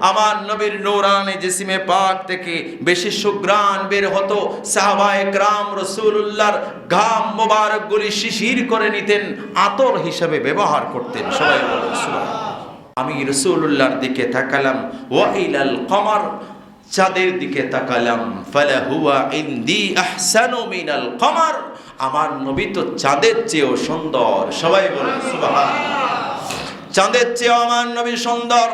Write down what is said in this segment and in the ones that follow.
আমার নবীর নৌরানে জিসিমে পাক থেকে বেশি সুগ্রাণ বের হতো, সাহাবায়ে গ্রাম রসুল্লাহর ঘাম মোবারক গুলি শিশির করে নিতেন, আতর হিসাবে ব্যবহার করতেন। সবাই। আমি রসুল্লাহর দিকে তাকালাম ওয়াইলাল কমার চাঁদের দিকে তাকালাম ফালা হুয়া ইন্দি আহসানু মিনাল কমার। আমার নবী তো চাঁদের চেয়েও সুন্দর। সবাই বলুন, সুবহানাল্লাহ। চাঁদের চেয়ে আমার নবী সুন্দর,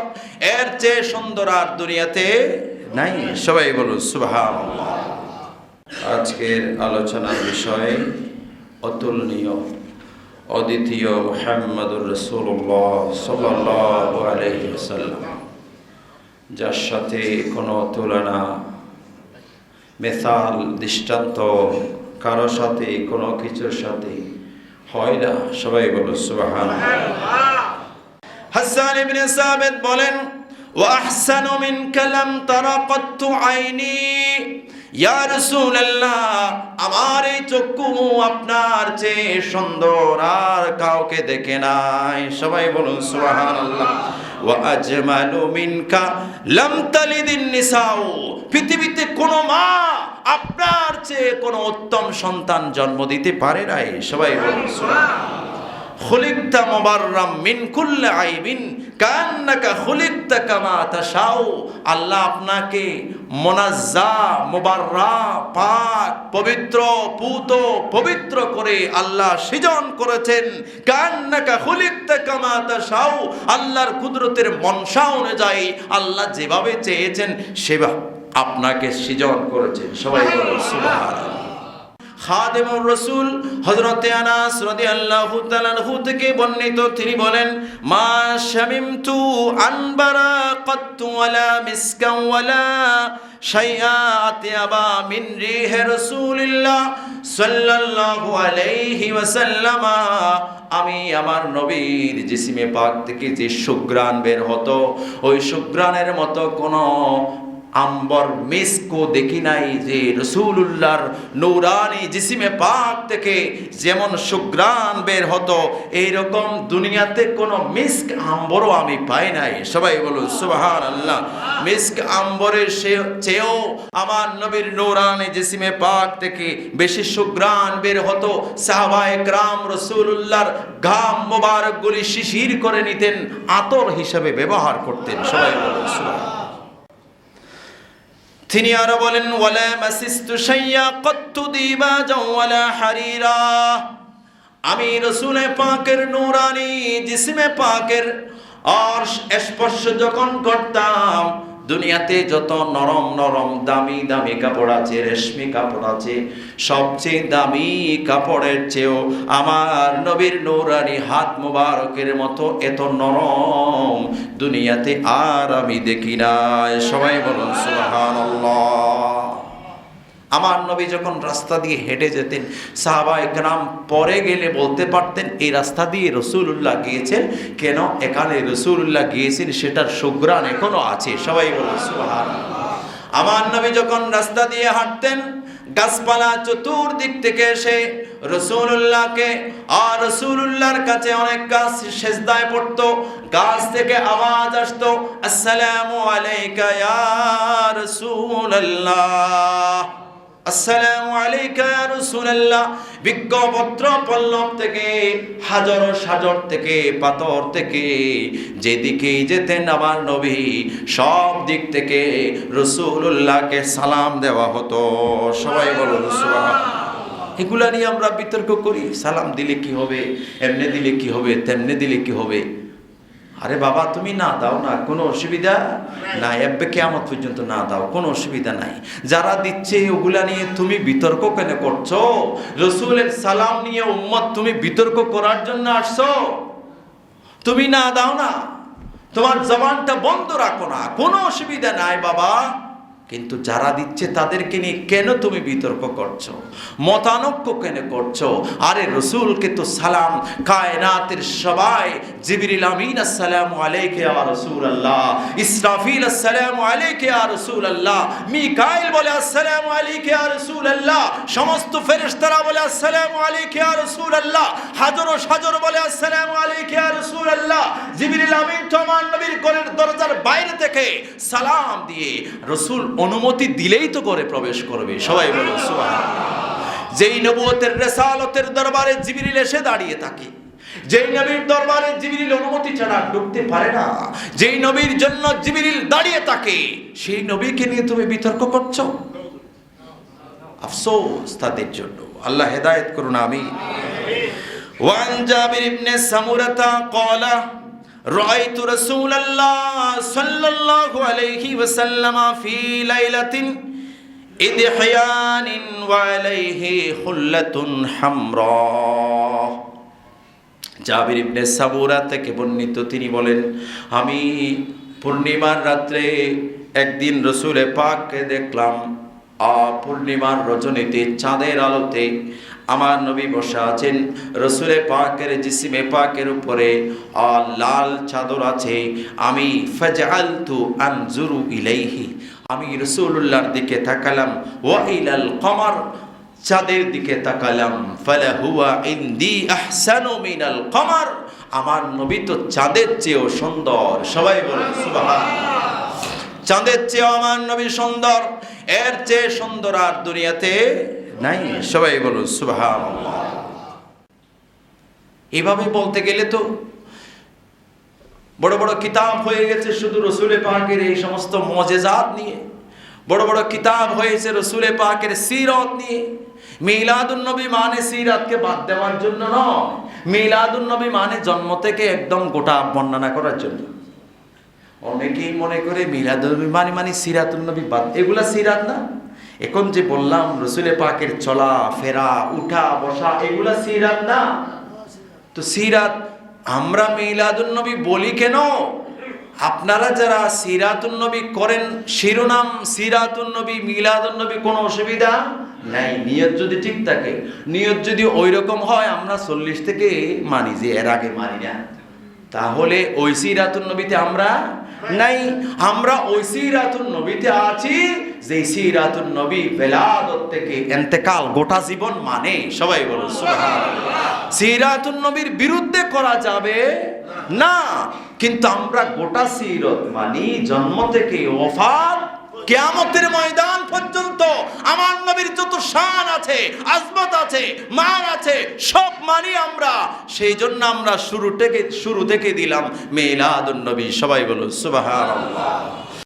এর চেয়ে সুন্দর আর দুনিয়াতে নাই। সবাই বলুন সুবহান আজকের আলোচনার বিষয় অতুলনীয়, অদ্বিতীয় মোহাম্মদুর রসুল্লাহ সাল্লাহ আলহিসাল্লাম যার সাথে কোনো তুলনা, মেসাল, দৃষ্টান্ত কারও সাথে, কোনো কিছুর সাথে হয় না। সবাই বলুন সুবহান হাসান ইবনে সাবিত বলেন, ওয়া আহসানু মিনকা লাম তারা কত্তু আইনি। ইয়া রাসূলুল্লাহ, আমার এই চক্ষু আপনার চেয়ে সুন্দর আর কাউকে দেখে নাই। সবাই বলুন, সুবহানাল্লাহ। ওয়া আজমালু মিনকা লাম তালিদিন নিসাউ। পৃথিবীতে কোনো মা আপনার চেয়ে কোনো উত্তম সন্তান জন্ম দিতে পারে নাই। সবাই বলুন, সুবহানাল্লাহ। খুলিকতা মুবাররাম মিন আইবিন কান্নাকা খুলিকতা আল্লাহ আপনাকে মুনাজ্জা, মুবাররা, পাক, পবিত্র, পুত, পবিত্র করে আল্লাহ সৃজন করেছেন। কান্নাকা খুলিকতা কামা তাশাউ। আল্লাহর কুদরতের মনসা অনুযায়ী আল্লাহ যেভাবে চেয়েছেন, সেভাবে আপনাকে সৃজন করেছেন। সবাই সুবহানাল্লাহ। খাদেমুর রসুল হজরতে আনাস রাদিয়াল্লাহু তাআলাহু থেকে বর্ণিত, তিনি বলেন, মা শামিমতু আনবারা কাত্তু ওয়ালা মিসকান ওয়ালা শাইআ আতিয়াবা মিন রিহি রাসূলিল্লাহ সাল্লাল্লাহু আলাইহি ওয়াসাল্লামা। আমি আমার নবীর জিসিমে পাক থেকে যে সুগ্রাণ বের হতো, ওই সুগ্রাণের মতো কোনো আম্বর মিসকো দেখি নাই যে রসুল্লাহর নৌরানি জিসিমে পাক থেকে যেমন সুগ্রাণ বের হতো, এইরকম দুনিয়াতে কোনো মিস্ক আম্বরও আমি পাই নাই। সবাই বলুন সুবাহান আল্লাহ মিস্ক আম্বরের সে চেয়েও আমার নবীর নৌরানি জিসিমে পাক থেকে বেশি সুগ্রাণ বের হতো। সাহাবায়ে গ্রাম রসুল্লাহর ঘাম মোবারকগুলি শিশির করে নিতেন, আতর হিসাবে ব্যবহার করতেন। সবাই বলুন সুবহান তিনি আরও বলেন আমি রসুলে পাকের নুরানি জিসিমে পাকের আর স্পর্শ যখন করতাম দুনিয়াতে যত নরম নরম দামি দামি কাপড় আছে, রেশমি কাপড় আছে, সবচেয়ে দামি কাপড়ের চেয়েও আমার নবীর নৌরানি হাত মুবারকের মতো এত নরম দুনিয়াতে আর আমি দেখি না সবাই বলুন, সুবহানাল্লাহ। আমার নবী যখন রাস্তা দিয়ে হেঁটে যেতেন সাহাবায় গ্রাম পরে গেলে বলতে পারতেন, এই রাস্তা দিয়ে রসুল্লাহ গিয়েছেন? কেন? এখানে রসুল্লাহ গিয়েছেন, সেটার সুগ্রাণ এখনও আছে। সবাই বলুন আমার নবী যখন রাস্তা দিয়ে হাঁটতেন, গাছপালা চতুর্দিক থেকে এসে রসুল্লাহকে আর রসুল্লাহর কাছে অনেক গাছ সেজদায় পড়তো, গাছ থেকে আওয়াজ আসতো, আসসালামু আলাইকা ইয়া রাসূলুল্লাহ। আসসালামু আলাইকা রাসূলুল্লাহ। বিজ্ঞপত্র পল্লব থেকে, হাজার সাজর থেকে, পাথর থেকে যেদিকেই যেতেন আমার নবী, সব দিক থেকে রসুল্লাহকে সালাম দেওয়া হতো। সবাই সুবহানাল্লাহ। এগুলা নিয়ে আমরা বিতর্ক করি। সালাম দিলে কি হবে? এমনি দিলে কি হবে? তেমনি দিলে কি হবে? আরে বাবা, তুমি না দাও না, কোনো অসুবিধা নাই। এব্বে কেমন পর্যন্ত না দাও, কোনো অসুবিধা নাই। যারা দিচ্ছে ওগুলা নিয়ে তুমি বিতর্ক কেন করছ? রসুলের সালাম নিয়ে উম্মত তুমি বিতর্ক করার জন্য আসছো? তুমি না দাও না। তোমার জবানটা বন্ধ রাখো না। কোনো অসুবিধা নাই বাবা। কিন্তু যারা দিচ্ছে তাদেরকে নিয়ে কেন তুমি বিতর্ক করছ? মতানক্য কেন করছ? আরে রসুলকে তো সালাম, কায়নাতের সবাই, জিবরিল আমিন, আসসালামু আলাইকে ইয়া রাসূলুল্লাহ, ইসরাফিল, আসসালামু আলাইকে ইয়া রাসূলুল্লাহ, মিকাইল বলে আসসালামু আলাইকে ইয়া রাসূলুল্লাহ, সমস্ত ফেরেশতারা বলে আসসালামু আলাইকে হাজার ও সাজর বলে আসসালামু আলাইকে ইয়া রাসূলুল্লাহ, জিবরিল আমিন নবীর দরজার বাইরে থেকে সালাম দিয়ে রসুল অনুমতি দিলেই তো করে প্রবেশ করবে। সবাই বলো যেই নবুয়তের রেসালতের দরবারে জিবিরিল এসে দাঁড়িয়ে থাকে, যেই নবীর দরবারে জিবিরিল অনুমতি ছাড়া ঢুকতে পারে না, যেই নবীর জন্য জিবিরিল দাঁড়িয়ে থাকে, সেই নবীকে নিয়ে তুমি বিতর্ক করছ? আফসোস তাদের জন্য। আল্লাহ হেদায়েত করুন আমি ওয়ান জাবির ইবনে সামুরাতা কলা رأيت رسول الله صلى الله عليه وسلم في ليلة إدحيان وعليه خلة حمراء জাবির ইবনে সাবুরা থেকে বর্ণিত তিনি বলেন আমি পূর্ণিমার রাত্রে একদিন রসুলে পাককে দেখলাম আ পূর্ণিমার রজনীতে চাঁদের আলোতে আমার নবী বসা আছেন। রসুলে পাকের জিসিমে পাকের উপরে আ লাল চাদর আছে। আমি ফাজআলতু আনজুরু ইলাইহি। আমি রসুলুল্লাহর দিকে তাকালাম। ওয়া ইলাল কমর চাঁদের দিকে তাকালাম। ফালা হুয়া ইন্দি আহসানু মিনাল কমার। আমার নবী তো চাঁদের চেয়েও সুন্দর। সবাই বলেন, সুবহানাল্লাহ। চাঁদের চেয়েও আমার নবী সুন্দর। এর চেয়ে সুন্দর আর দুনিয়াতে নাই? সবাই বলুন, সুবহানাল্লাহ। এভাবে বলতে গেলে তো বড় বড় কিতাব হয়ে গেছে শুধু রসুলে পাকের এই সমস্ত মজেজাত নিয়ে। বড় বড় কিতাব হয়েছে রসুলে পাকের সিরত নিয়ে। মিলাদুন্নবী মানে সিরাতকে বাদ দেওয়ার জন্য নয়। মিলাদুন্নবী মানে জন্ম থেকে একদম গোটা বর্ণনা করার জন্য। অনেকেই মনে করে মিলাদুন্নবী মানে মানে সিরাতুন্নবী বাদ। এগুলা সিরাত না? এখন যে বললাম, রসুলে পাকের চলা, ফেরা, উঠা, বসা, এগুলা সিরাত না? তো সিরাত আমরা মিলাদুন্নবী বলি কেন? আপনারা যারা সিরাতুন্নবী করেন, শিরোনাম সিরাতুন্নবী মিলাদুন্নবী কোনো অসুবিধা নাই। নিয়ত যদি ঠিক থাকে, নিয়ত যদি ওই রকম হয়, আমরা চল্লিশ থেকে মানি যে এর আগে মানি না। তাহলে ওই সিরাতুন নবীতে আমরা নাই। আমরা ওই সিরাতুন নবীতে আছি যে সিরাতুন নবী বেলাদত থেকে এন্তেকাল গোটা জীবন মানে সবাই বলো সুবহানাল্লাহ। সিরাতুন নবীর বিরুদ্ধে করা যাবে না। কিন্তু আমরা গোটা সিরত মানি জন্ম থেকে ওফাত কেয়ামতের ময়দান পর্যন্ত আমার নবীর যত শান আছে, আজমত আছে, মান আছে, সব মানি আমরা। সেই জন্য আমরা শুরু থেকে শুরু থেকে দিলাম মেলাদুন নবী, সবাই বলো সুবহানাল্লাহ।